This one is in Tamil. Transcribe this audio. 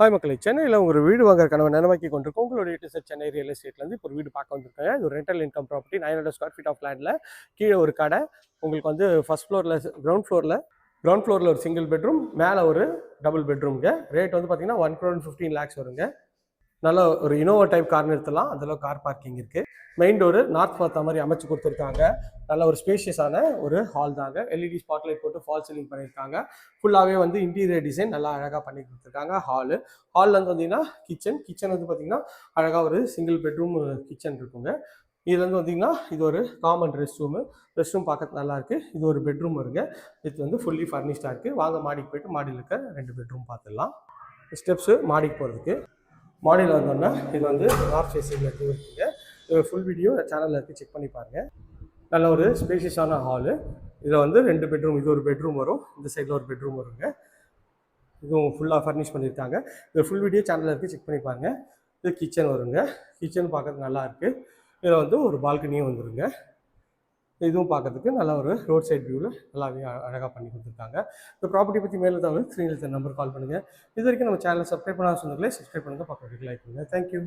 ஹாய் மக்களை சென்னையில் உங்கள் வீடு வாங்குற கனவை நினைவாக்கி கொண்டிருக்கோம். உங்களுடைய டு சென்னை ரியல் எஸ்டேட்லேருந்து இப்போ ஒரு வீடு பார்க்க வந்திருக்காங்க இது ஒரு rental income property nine hundred square feet of லேண்டில் கீழே ஒரு கடை. உங்களுக்கு வந்து ஃபஸ்ட் ஃப்ளோரில் கிரவுண்ட் ஃப்ளோரில் கிரவுண்ட் ஃப்ளோரில் ஒரு சிங்கிள் பெட்ரூம் மேலே ஒரு டபுள் பெட்ரூம்ங்க ரேட் வந்து பார்த்தீங்கன்னா ஒன் க்ரோன் ஃபிஃப்டீன் லேக்ஸ் வருங்க. நல்ல ஒரு இனோவா டைப் கார் நிறுத்தலாம் அதில் கார் பார்க்கிங் இருக்குது மெயின் டோரு நார்த் பார்த்த மாதிரி அமைச்சு கொடுத்துருக்காங்க. நல்ல ஒரு ஸ்பேஷியஸான ஒரு ஹால் தாங்க. எல்இடி ஸ்பாட்லைட் போட்டு ஃபால் சீலிங் பண்ணியிருக்காங்க. ஃபுல்லாகவே வந்து இன்டீரியர் டிசைன் நல்லா அழகாக பண்ணி கொடுத்துருக்காங்க ஹாலு ஹாலில் வந்து பார்த்தீங்கன்னா கிச்சன் கிச்சன் வந்து பார்த்தீங்கன்னா அழகாக ஒரு சிங்கிள் பெட்ரூம் கிச்சன் இருக்குங்க. இதுல வந்து வந்தீங்கன்னா இது ஒரு common rest room rest room பார்க்க நல்லா இருக்கு. இது ஒரு பெட்ரூம் வருங்க. இது வந்து ஃபுல்லி ஃபர்னிஷ்டாக இருக்குது வாங்க மாடிக்கு போயிட்டு மாடியில் இருக்க ரெண்டு பெட்ரூம் பார்த்துடலாம் ஸ்டெப்ஸு மாடிக்கு போகிறதுக்கு மாடியில் வந்தோன்னா இது வந்து நார்த் ஃபேஸிங்கில் இருக்குங்க இது ஃபுல் வீடியோ சேனலில் இருக்குது செக் பண்ணி பாருங்கள் நல்ல ஒரு ஸ்பேஷியஸான ஹாலு இதில் வந்து ரெண்டு பெட்ரூம் இது ஒரு பெட்ரூம் வரும். இந்த சைடில் ஒரு பெட்ரூம் வருங்க. இதுவும் ஃபுல்லாக ஃபர்னிஷ் பண்ணியிருக்காங்க. இது ஃபுல் வீடியோ சேனலில் இருக்குது செக் பண்ணி பாருங்கள் இது கிச்சன் வருங்க. கிச்சன் பார்க்கறதுக்கு நல்லா இருக்குது இதில் வந்து ஒரு பால்கனியும் வந்துருங்க. இதுவும் பார்க்கறதுக்கு நல்ல ஒரு ரோட் சைட் வியூவில் நல்லாவே அழகாக பண்ணி கொடுத்துருக்காங்க. இந்த ப்ராப்பர்ட்டி பற்றி மேலே தவிர ஸ்க்ரீனில் நம்பர் கால் பண்ணுங்கள் இது வரைக்கும் நம்ம சேனலை சப்ஸ்கிரைப் பண்ணாத சொந்தங்களே சப்ஸ்கிரைப் பண்ணுங்கள் பக்கத்துக்கு லைக் பண்ணுங்கள் தேங்க்யூ